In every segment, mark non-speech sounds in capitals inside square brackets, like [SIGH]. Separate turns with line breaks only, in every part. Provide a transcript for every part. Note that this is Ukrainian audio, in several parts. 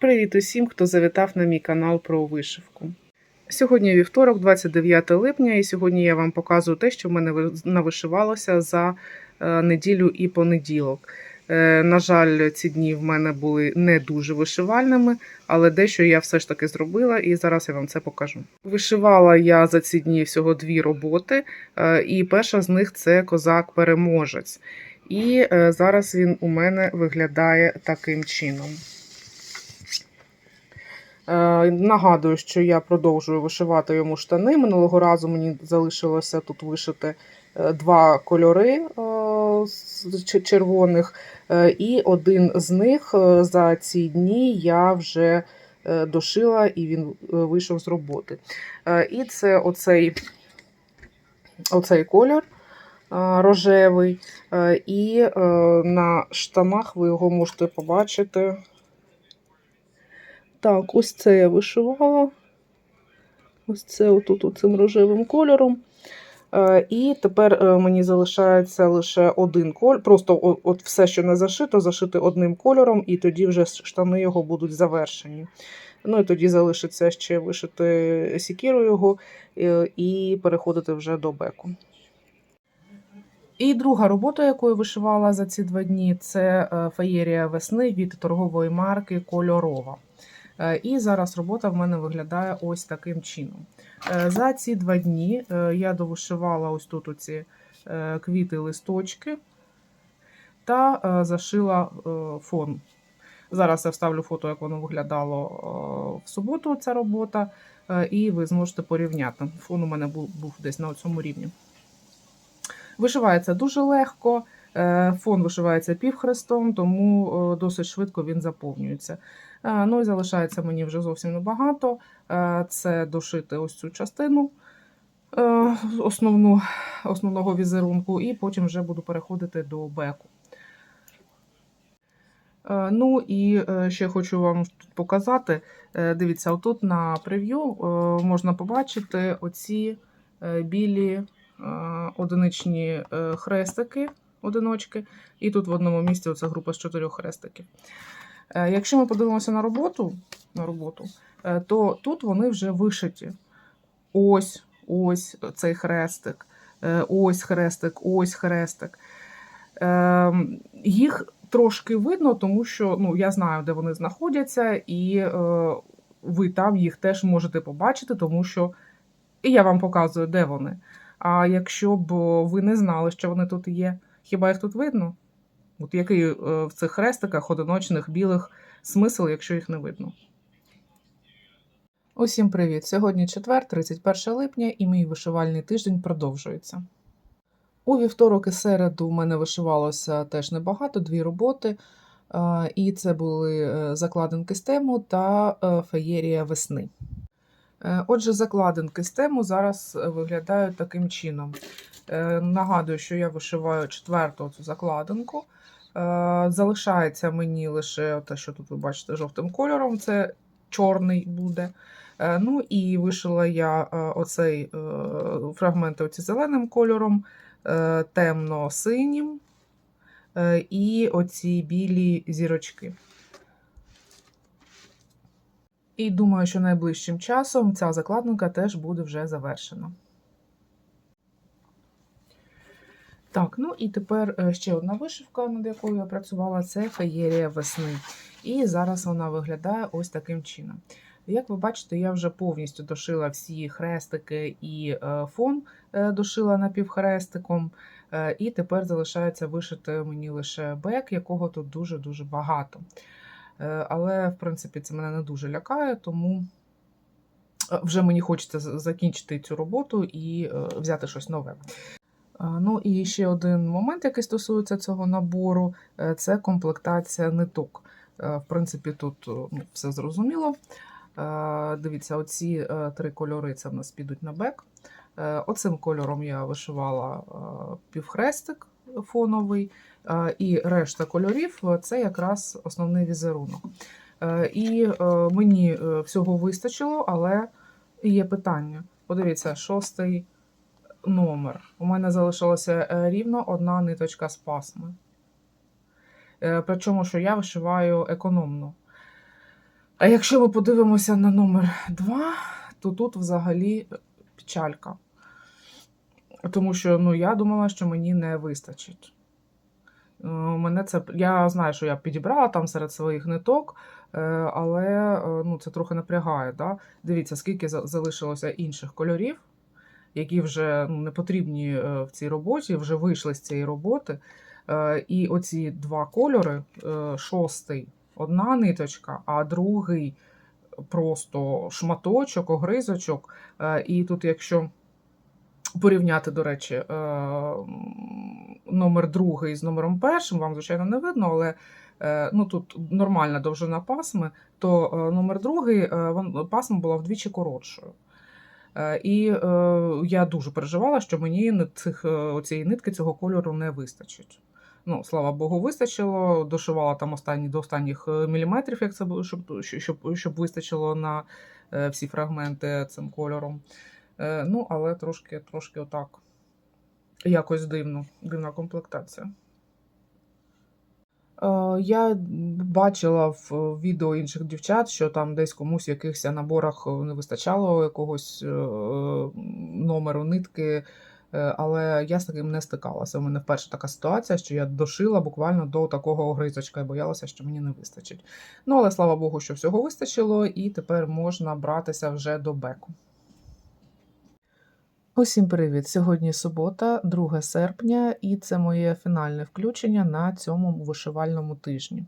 Привіт усім, хто завітав на мій канал про вишивку. Сьогодні вівторок, 29 липня, і сьогодні я вам показую те, що в мене ви- навишивалося за е, неділю і понеділок. Е, На жаль, ці дні в мене були не дуже вишивальними, але дещо я все ж таки зробила, і зараз я вам це покажу. Вишивала я за ці дні всього дві роботи, е, і перша з них це козак-переможець. І зараз він у мене виглядає таким чином. Е, Нагадую, що я продовжую вишивати йому штани. Минулого разу мені залишилося тут вишити е, два кольори е, червоних, і один з них за ці дні я вже дошила і він вийшов з роботи. І це оцей, оцей кольор рожевий, і на штанах ви його можете побачити. Так, ось це я вишивала. Ось це отут цим рожевим кольором. Е, І тепер е, мені залишається лише один кольор. Просто от все, що не зашито, зашити одним кольором, і тоді вже штани його будуть завершені. Ну і тоді залишиться ще вишити сікіру його е, і переходити вже до беку. І друга робота, яку я вишивала за ці два дні, це феєрія весни від торгової марки Кольорова. Е, І зараз робота в мене виглядає ось таким чином. Е, За ці два дні е, я довишивала ось тут оці е, квіти листочки та зашила фон. Зараз я вставлю фото, як воно виглядало в суботу, ця робота, і ви зможете порівняти. Фон у мене був десь на цьому рівні. Вишивається дуже легко. Е, Фон вишивається півхрестом, тому е, досить швидко він заповнюється. Е, Ну і залишається мені вже зовсім небагато. Це дошити ось цю частину основну, основного візерунку, і потім вже буду переходити до беку. Ну і ще хочу вам показати. Дивіться, отут на прев'ю можна побачити оці білі одиничні хрестики, одиночки, і тут в одному місці оця група з чотирьох хрестиків. Е, Якщо ми подивимося на роботу, на роботу, е, то тут вони вже вишиті. Ось, ось цей хрестик, е, ось хрестик, ось хрестик. Ем, Їх трошки видно, тому що ну, я знаю, де вони знаходяться, і ви там їх теж можете побачити, тому що і я вам показую, де вони. А якщо б ви не знали, що вони тут є, хіба їх тут видно? От який е, в цих хрестиках одиночних білих смисл, якщо їх не видно? Усім привіт! Сьогодні четвер, 31 липня, і мій вишивальний тиждень продовжується. У вівторок і середу у мене вишивалося теж небагато, дві роботи. Е, І це були е, закладинки з тему та феєрія весни. Отже, закладинки з тему зараз виглядають таким чином. Е, Нагадую, що я вишиваю четверту цю закладинку. Е, Залишається мені лише те, що тут ви бачите жовтим кольором, це чорний буде. Е, Ну і вишила я оцей фрагменти оці зеленим кольором, темно-синім і оці білі зірочки. І думаю, що найближчим часом ця закладинка теж буде вже завершена. Так, ну і тепер е, ще одна вишивка, над якою я працювала, це феєрія весни. І зараз вона виглядає ось таким чином. Як ви бачите, я вже повністю дошила всі хрестики і е, фон е, дошила напівхрестиком. І тепер залишається вишити мені лише бек, якого тут дуже-дуже багато. Але, в принципі, це мене не дуже лякає, тому вже мені хочеться закінчити цю роботу і взяти щось нове. Ну і ще один момент, який стосується цього набору, е, це комплектація ниток. Е, В принципі, тут е, ну, все зрозуміло. Дивіться, оці три кольори це в нас підуть на бек. Оцим кольором я вишивала півхрестик фоновий, і решта кольорів це якраз основний візерунок. І мені всього вистачило, але є питання. Подивіться, шостий номер. У мене залишилася е, рівно одна ниточка з пасми. Е, Причому, що я вишиваю економно. А якщо ми подивимося на номер 2, то тут взагалі печалька. Тому що ну, я думала, що мені не вистачить. Е, Мене це, я знаю, що я підібрала там серед своїх ниток, е, але е, ну, це трохи напрягає. Да? Дивіться, скільки залишилося інших кольорів, які вже ну, не потрібні е, в цій роботі, вже вийшли з цієї роботи. Е, І оці два кольори, е, шостий одна ниточка, а другий просто шматочок, огризочок. І тут, якщо порівняти, до речі, номер другий з номером першим, вам, звичайно, не видно, але ну, тут нормальна довжина пасми, то номер другий пасма була вдвічі коротшою. Е, І е, я дуже переживала, що мені цих, е, оцієї нитки цього кольору не вистачить. Ну, слава Богу, вистачило. Дошивала там останні до останніх міліметрів, як це було, щоб, щоб, щоб вистачило на всі фрагменти цим кольором. Ну, але трошки, трошки отак. Якось дивно, дивна комплектація. Е, Я бачила в відео інших дівчат, що там десь комусь в якихось наборах е, не вистачало якогось е, номеру нитки, але я з таким не стикалася. У мене вперше така ситуація, що я дошила буквально до такого огризочка і боялася, що мені не вистачить. Ну, але слава Богу, що всього вистачило, і тепер можна братися вже до беку. Усім привіт! Сьогодні субота, 2 серпня, і це моє фінальне включення на цьому вишивальному тижні.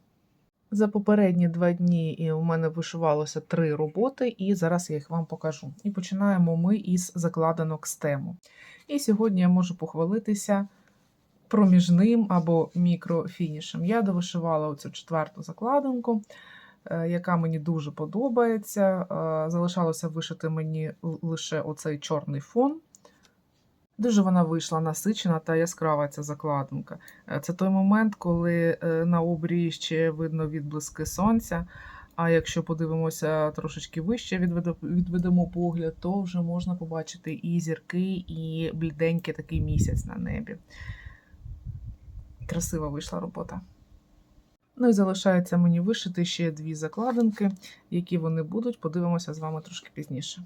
За попередні два дні у мене вишивалося три роботи, і зараз я їх вам покажу. І починаємо ми із закладинок з тему. І сьогодні я можу похвалитися проміжним або мікрофінішем. Я довишивала оцю четверту закладинку, е, яка мені дуже подобається. Е, Залишалося вишити мені лише оцей чорний фон. Дуже вона вийшла насичена та яскрава ця закладинка. Е, Це той момент, коли е, на обрії ще видно відблиски сонця. А якщо подивимося трошечки вище, відведемо погляд, то вже можна побачити і зірки, і бліденький такий місяць на небі. Красива вийшла робота. Ну і залишається мені вишити ще дві закладинки, які вони будуть, подивимося з вами трошки пізніше.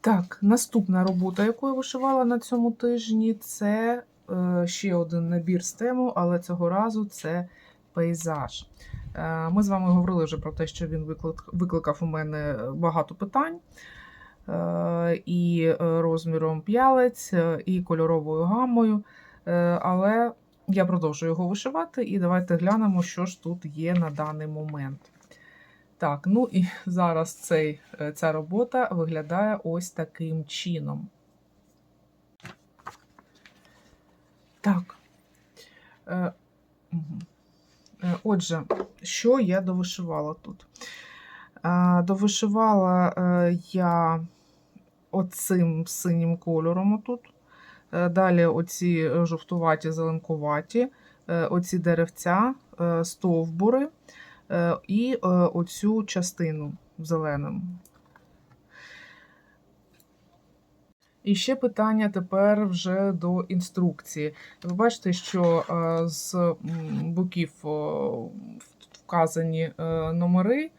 Так, наступна робота, яку я вишивала на цьому тижні, це е, ще один набір з тему, але цього разу це пейзаж. Е, ми з вами говорили вже про те, що він виклик, викликав у мене багато питань. Е, і розміром п'ялець, е, і кольоровою гамою. Е, але я продовжую його вишивати, і давайте глянемо, що ж тут є на даний момент. Так, ну і зараз цей, е, ця робота виглядає ось таким чином. Так. Е. Е, Отже, що я довишивала тут? Довишивала я оцим синім кольором отут. Далі оці жовтуваті, зеленкуваті, оці деревця, стовбури і е, оцю частину зеленим. І ще питання тепер вже до інструкції. Ви бачите, що е, з боків вказані е, номери е,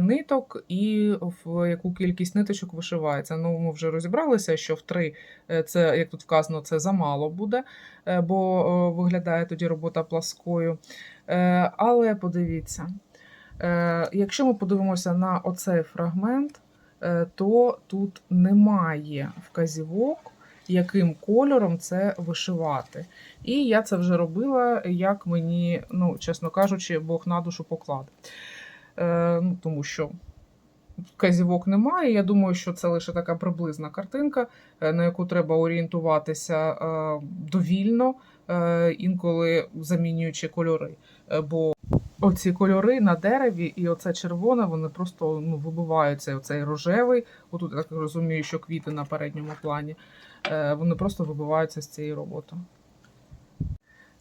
ниток і в яку кількість ниточок вишивається. Ну, ми вже розібралися, що в три е, це, як тут вказано, це замало буде, е, бо е, виглядає тоді робота пласкою. Е, Але подивіться, е, якщо ми подивимося на оцей фрагмент, е, то тут немає вказівок, яким кольором це вишивати. І я це вже робила, як мені, ну, чесно кажучи, Бог на душу поклад. Е, ну, тому що вказівок немає. Я думаю, що це лише така приблизна картинка, е, на яку треба орієнтуватися е, довільно, інколи замінюючи кольори. Бо оці кольори на дереві і оце червоне, вони просто ну, вибиваються. Оцей рожевий, отут я так розумію, що квіти на передньому плані, вони просто вибиваються з цієї роботи.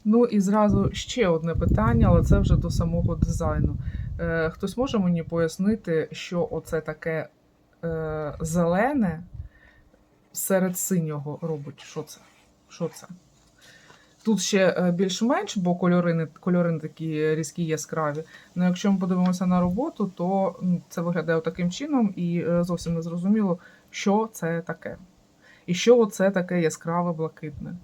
Ну і зразу ще одне питання, але це вже до самого дизайну. Е, Хтось може мені пояснити, що оце таке е, зелене серед синього робить? Що це? Що це? Тут ще е, більш-менш, бо кольори не, кольори не такі різкі яскраві. Ну, якщо ми подивимося на роботу, то це виглядає таким чином і е, зовсім не зрозуміло, що це таке. І що це таке яскраве блакитне.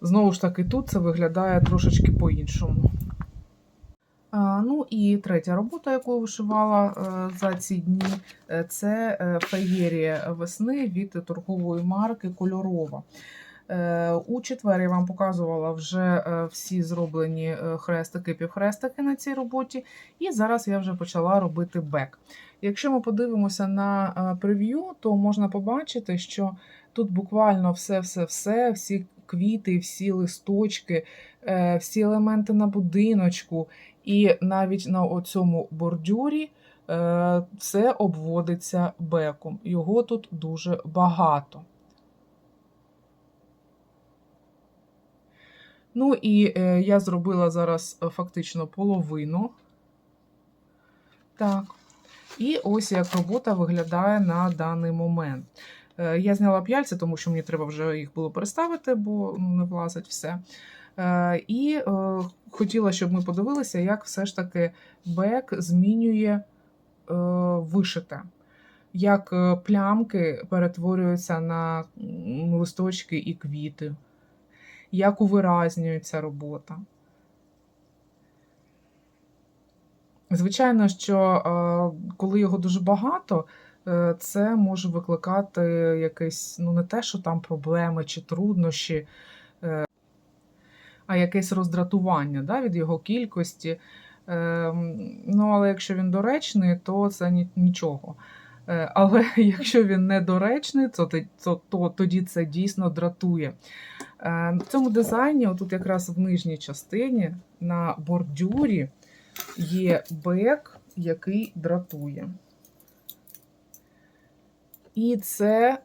Знову ж таки, тут це виглядає трошечки по-іншому. А, ну і третя робота, яку я вишивала е, за ці дні, е, це е, феєрія весни від торгової марки Кольорова. Е, У четвер я вам показувала вже е, всі зроблені е, хрестики, півхрестики на цій роботі, і зараз я вже почала робити бек. Якщо ми подивимося на е, прев'ю, то можна побачити, що тут буквально все-все-все, всі квіти, всі листочки, е, всі елементи на будиночку, і навіть на цьому бордюрі е, все обводиться беком. Його тут дуже багато. Ну і е, я зробила зараз е, фактично половину. Так. І ось як робота виглядає на даний момент. Е, Я зняла п'яльця, тому що мені треба вже їх було переставити, бо ну, не влазить все. Е, І е, хотіла, щоб ми подивилися, як все ж таки бек змінює вишите. Як плямки перетворюються на листочки і квіти, як увиразнюється робота. Звичайно, що коли його дуже багато, це може викликати якесь, ну не те, що там проблеми чи труднощі, е, а якесь роздратування да, від його кількості. Е, Ну, але якщо він доречний, то це нічого. Е, Але [LAUGHS] якщо він недоречний, то, то, то тоді це дійсно дратує. Е, В цьому дизайні, отут якраз в нижній частині, на бордюрі, є бек, який дратує. І це,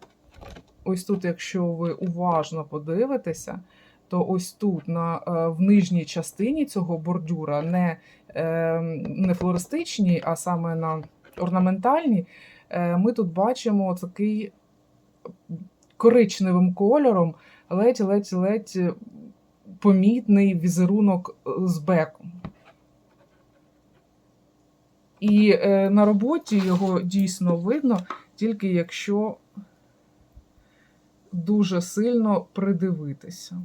ось тут, якщо ви уважно подивитеся, то ось тут, на, е, в нижній частині цього бордюра, не, е, не флористичній, а саме на орнаментальній, е, ми тут бачимо такий коричневим кольором, ледь-ледь-ледь помітний візерунок з беком. І на роботі його дійсно видно, тільки якщо дуже сильно придивитися.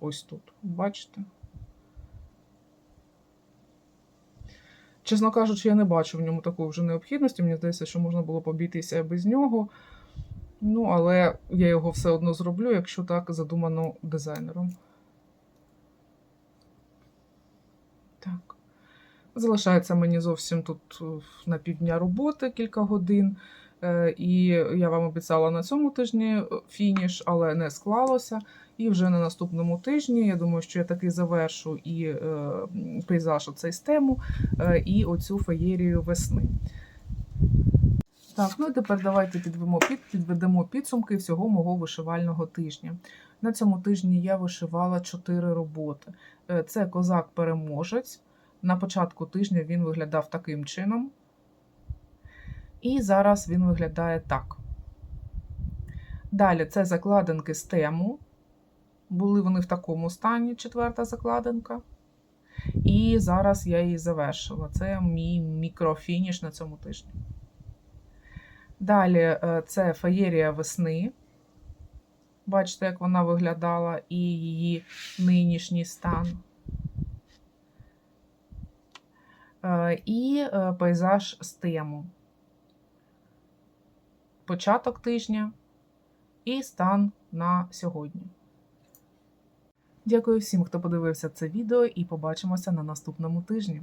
Ось тут, бачите? Чесно кажучи, я не бачу в ньому такої вже необхідності. Мені здається, що можна було б обійтися без нього. Ну, але я його все одно зроблю, якщо так задумано дизайнером. Так. Залишається мені зовсім тут е, на півдня роботи кілька годин. Е, І я вам обіцяла на цьому тижні е, фініш, але не склалося. І вже на наступному тижні, я думаю, що я таки завершу і е, пейзаж оцей з тему, е, і оцю феєрію весни. Так, ну і тепер давайте підведемо, під, підведемо підсумки всього мого вишивального тижня. На цьому тижні я вишивала чотири роботи. Е, Це козак-переможець. На початку тижня він виглядав таким чином. І зараз він виглядає так. Далі це закладинки з тему. Були вони в такому стані, четверта закладинка. І зараз я її завершила. Це мій мікрофініш на цьому тижні. Далі е, це феєрія весни. Бачите, як вона виглядала, і її нинішній стан. Е, І е, пейзаж з тему. Початок тижня і стан на сьогодні. Дякую всім, хто подивився це відео, і побачимося на наступному тижні.